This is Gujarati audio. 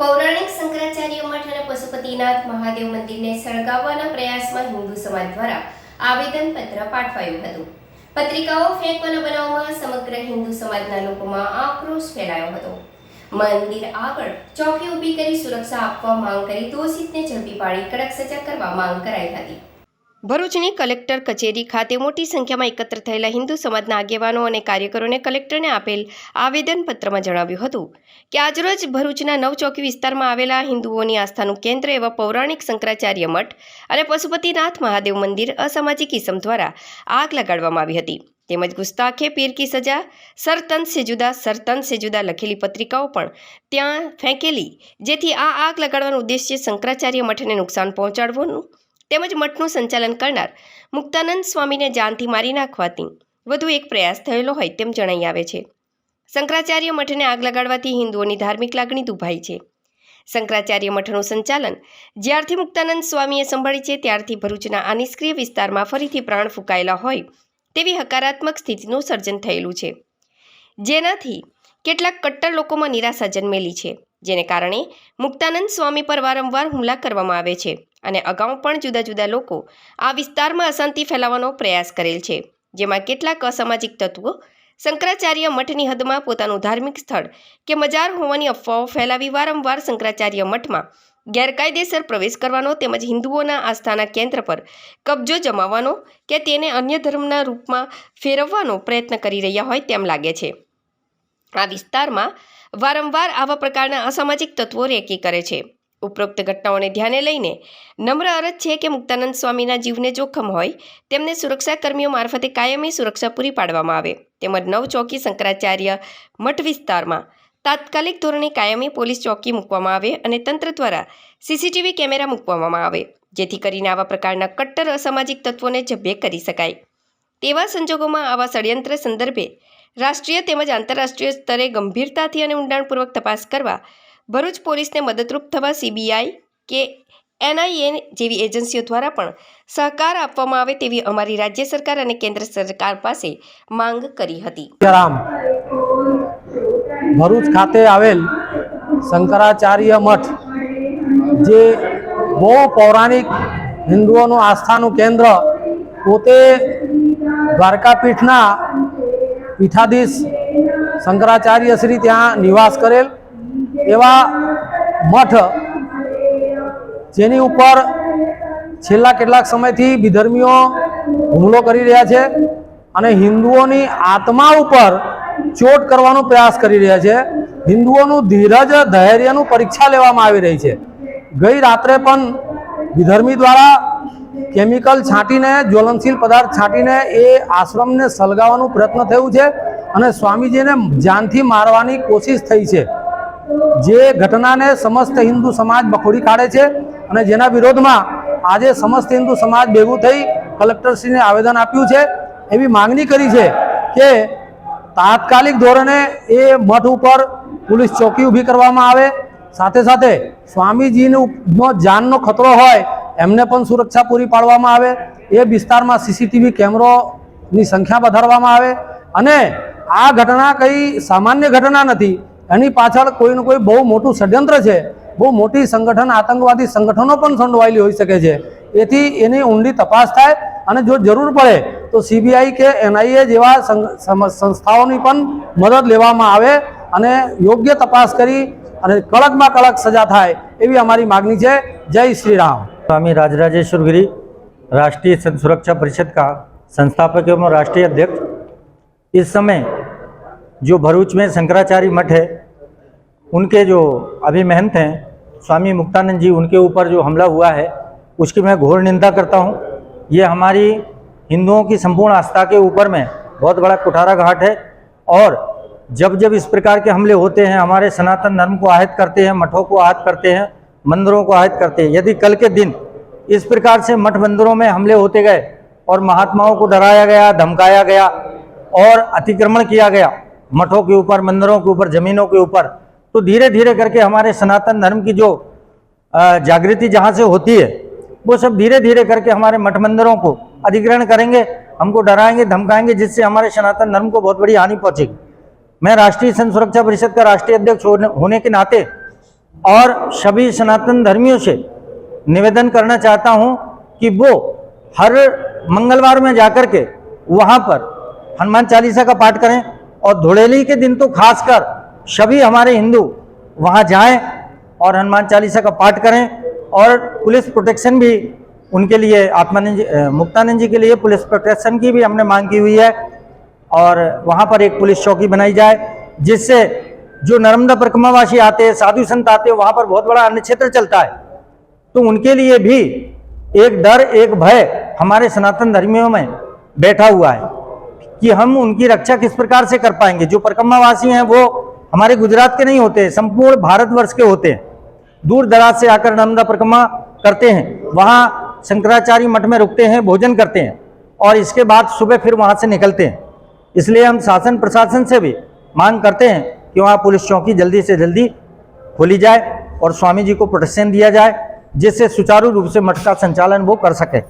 પૌરાણિક શંકરાચાર્ય મઠ અને પશુપતિનાથ મહાદેવ મંદિરને સળગાવવાના પ્રયાસમાં હિન્દુ સમાજ દ્વારા આવેદનપત્ર પાઠવાયું હતું. પત્રિકાઓ ફેંકવાના બનાવમાં સમગ્ર હિન્દુ સમાજના લોકોમાં આક્રોશ ફેલાયો હતો. મંદિર આગળ ચોકી ઊભી કરી સુરક્ષા આપવા માંગ કરી દોષિતને ઝડપી પાડી કડક સજા કરવા માંગ કરાઈ હતી. ભરૂચની કલેક્ટર કચેરી ખાતે મોટી સંખ્યામાં એકત્ર થયેલા હિન્દુ સમાજના આગેવાનો અને કાર્યકરોને કલેક્ટરને આપેલ આવેદનપત્રમાં જણાવ્યું હતું કે આજરોજ ભરૂચના નવચોકી વિસ્તારમાં આવેલા હિન્દુઓની આસ્થાનું કેન્દ્ર એવા પૌરાણિક શંકરાચાર્ય મઠ અને પશુપતિનાથ મહાદેવ મંદિર અસામાજિક ઇસમ દ્વારા આગ લગાડવામાં આવી હતી. તેમજ ગુસ્તાખે પીર કી સજા સરતન સે જુદા સરતન સે જુદા લખેલી પત્રિકાઓ પણ ત્યાં ફેંકેલી, જેથી આ આગ લગાડવાનો ઉદ્દેશ્ય શંકરાચાર્ય મઠને નુકસાન પહોંચાડવાનું તેમજ મઠનું સંચાલન કરનાર મુક્તાનંદ સ્વામીને જાનથી મારી નાખવાથી વધુ એક પ્રયાસ થયેલો હોય તેમ જણાઈ આવે છે. શંકરાચાર્ય મઠને આગ લગાડવાથી હિન્દુઓની ધાર્મિક લાગણી દુભાઈ છે. શંકરાચાર્ય મઠનું સંચાલન જ્યારથી મુક્તાનંદ સ્વામીએ સંભાળી છે, ત્યારથી ભરૂચના આ નિષ્ક્રિય વિસ્તારમાં ફરીથી પ્રાણ ફૂંકાયેલા હોય તેવી હકારાત્મક સ્થિતિનું સર્જન થયેલું છે. જેનાથી કેટલાક કટ્ટર લોકોમાં નિરાશા જન્મેલી છે, જેને કારણે મુક્તાનંદ સ્વામી પર વારંવાર હુમલા કરવામાં આવે છે. અને અગાઉ પણ જુદા જુદા લોકો આ વિસ્તારમાં અશાંતિ ફેલાવવાનો પ્રયાસ કરેલ છે, જેમાં કેટલાક અસામાજિક તત્વો શંકરાચાર્ય મઠની હદમાં પોતાનું ધાર્મિક સ્થળ કે મજાર હોવાની અફવાઓ ફેલાવી વારંવાર શંકરાચાર્ય મઠમાં ગેરકાયદેસર પ્રવેશ કરવાનો તેમજ હિન્દુઓના આસ્થાના કેન્દ્ર પર કબજો જમાવવાનો કે તેને અન્ય ધર્મના રૂપમાં ફેરવવાનો પ્રયત્ન કરી રહ્યા હોય તેમ લાગે છે. આ વિસ્તારમાં વારંવાર આવા પ્રકારના અસામાજિક તત્વો રેકી કરે છે. ઉપરોક્ત ઘટનાઓને ધ્યાને લઈને નમ્ર અરજ છે કે મુક્તાનંદ સ્વામીના જીવને જોખમ હોય, તેમને સુરક્ષાકર્મીઓ મારફતે કાયમી સુરક્ષા પૂરી પાડવામાં આવે. તેમજ નવ ચોકી શંકરાચાર્ય મઠ વિસ્તારમાં તાત્કાલિક ધોરણે કાયમી પોલીસ ચોકી મૂકવામાં આવે અને તંત્ર દ્વારા સીસીટીવી કેમેરા મૂકવામાં આવે, જેથી કરીને આવા પ્રકારના કટ્ટર અસામાજિક તત્વોને જભ્ય કરી શકાય. તેવા સંજોગોમાં આવા ષડયંત્ર સંદર્ભે રાષ્ટ્રીય તેમજ આંતરરાષ્ટ્રીય સ્તરે ગંભીરતાથી અને ઊંડાણપૂર્વક તપાસ કરવા ભરૂચ પોલીસને મદદરૂપ થવા સીબીઆઈ કે એનઆઈએ જેવી એજન્સીઓ દ્વારા પણ સહકાર આપવામાં આવે તેવી અમારી રાજ્ય સરકાર અને કેન્દ્ર સરકાર પાસે માંગ કરી હતી. ભરૂચ ખાતે આવેલ શંકરાચાર્ય મઠ, જે બહુ પૌરાણિક હિન્દુઓનું આસ્થાનું કેન્દ્ર, પોતે દ્વારકાપીઠના પીઠાધીશ શંકરાચાર્ય શ્રી ત્યાં નિવાસ કરેલ. એવા મઠ જેની ઉપર છેલ્લા કેટલાક સમયથી વિધર્મીઓ હુમલો કરી રહ્યા છે અને હિન્દુઓની આત્મા ઉપર ચોટ કરવાનો પ્રયાસ કરી રહ્યા છે. હિન્દુઓનું ધીરજ, ધૈર્યનું પરીક્ષા લેવામાં આવી રહી છે. ગઈ રાત્રે પણ વિધર્મી દ્વારા કેમિકલ છાંટીને, જ્વલનશીલ પદાર્થ છાંટીને એ આશ્રમને સળગાવવાનું પ્રયત્ન થયું છે અને સ્વામીજીને જાનથી મારવાની કોશિશ થઈ છે. જે ઘટનાને સમસ્ત હિન્દુ સમાજ બખોડી કાઢે છે અને જેના વિરોધમાં આજે સમસ્ત હિન્દુ સમાજ ભેગું થઈ કલેક્ટરશ્રીને આવેદન આપ્યું છે. એવી માંગણી કરી છે કે તાત્કાલિક ધોરણે એ મઠ ઉપર પોલીસ ચોકી ઊભી કરવામાં આવે. સાથે સાથે સ્વામીજીનો જાનનો ખતરો હોય એમને પણ સુરક્ષા પૂરી પાડવામાં આવે. એ વિસ્તારમાં સીસીટીવી કેમેરોની સંખ્યા વધારવામાં આવે. અને આ ઘટના કંઈ સામાન્ય ઘટના નથી એની પાછળ કોઈનું કોઈ બહુ મોટું ષડયંત્ર છે બહુ મોટી સંગઠન આતંકવાદી સંગઠનો પણ સંડોવાયેલી હોઈ શકે છે એથી એની ઊંડી તપાસ થાય અને જો જરૂર પડે તો સીબીઆઈ કે એનઆઈએ જેવા સંગ- સમ- સંસ્થાઓની પણ મદદ લેવામાં આવે અને યોગ્ય તપાસ કરી અને કડકમાં કડક સજા થાય એવી અમારી માગણી છે જય શ્રી રામ स्वामी राजराजेश्वर गिरी राष्ट्रीय संघ सुरक्षा परिषद का संस्थापक एवं राष्ट्रीय अध्यक्ष इस समय जो भरूच में शंकराचार्य मठ है, उनके जो अभी महंत हैं, स्वामी मुक्तानंद जी, उनके ऊपर जो हमला हुआ है, उसकी मैं घोर निंदा करता हूँ। ये हमारी हिंदुओं की संपूर्ण आस्था के ऊपर में बहुत बड़ा कुठारा घाट है और जब जब इस प्रकार के हमले होते हैं, हमारे सनातन धर्म को आहत करते हैं, मठों को आहत करते हैं, मंदिरों को आहत करते हैं, यदि कल के दिन इस प्रकार से मठ मंदिरों में हमले होते गए और महात्माओं को डराया गया, धमकाया गया और अतिक्रमण किया गया मठों के ऊपर, मंदिरों के ऊपर, जमीनों के ऊपर तो धीरे धीरे करके हमारे सनातन धर्म की जो जागृति जहाँ से होती है, वो सब धीरे धीरे करके हमारे मठ मंदिरों को अधिग्रहण करेंगे, हमको डराएँगे, धमकाएँगे, जिससे हमारे सनातन धर्म को बहुत बड़ी हानि पहुंचेगी। मैं राष्ट्रीय सन सुरक्षा परिषद का राष्ट्रीय अध्यक्ष होने के नाते और सभी सनातन धर्मियों से निवेदन करना चाहता हूँ कि वो हर मंगलवार में जाकर के वहाँ पर हनुमान चालीसा का पाठ करें और धुड़ेली के दिन तो खासकर सभी हमारे हिंदू वहाँ जाएँ और हनुमान चालीसा का पाठ करें और पुलिस प्रोटेक्शन भी उनके लिए, आत्मानंद जी मुक्तानंद जी के लिए पुलिस प्रोटेक्शन की भी हमने मांग की हुई है और वहाँ पर एक पुलिस चौकी बनाई जाए, जिससे जो नर्मदा परिक्रमावासी आते हैं, साधु संत आते हैं, वहाँ पर बहुत बड़ा अन्य क्षेत्र चलता है। तो उनके लिए भी एक डर, एक भय हमारे सनातन धर्मियों में बैठा हुआ है। कि हम उनकी रक्षा किस प्रकार से कर पाएँगे? जो परिक्रमावासी हैं, वो हमारे गुजरात के नहीं होते, संपूर्ण भारतवर्ष के होते हैं। दूर दराज से आकर नर्मदा परिक्रमा करते हैं, वहाँ शंकराचार्य मठ में रुकते हैं, भोजन करते हैं और इसके बाद सुबह फिर वहाँ से निकलते हैं। इसलिए हम शासन प्रशासन से भी मांग करते हैं कि वहाँ पुलिस चौकी जल्दी से जल्दी खोली जाए और स्वामी जी को प्रोटेक्शन दिया जाए, जिससे सुचारू रूप से मठ का संचालन वो कर सके।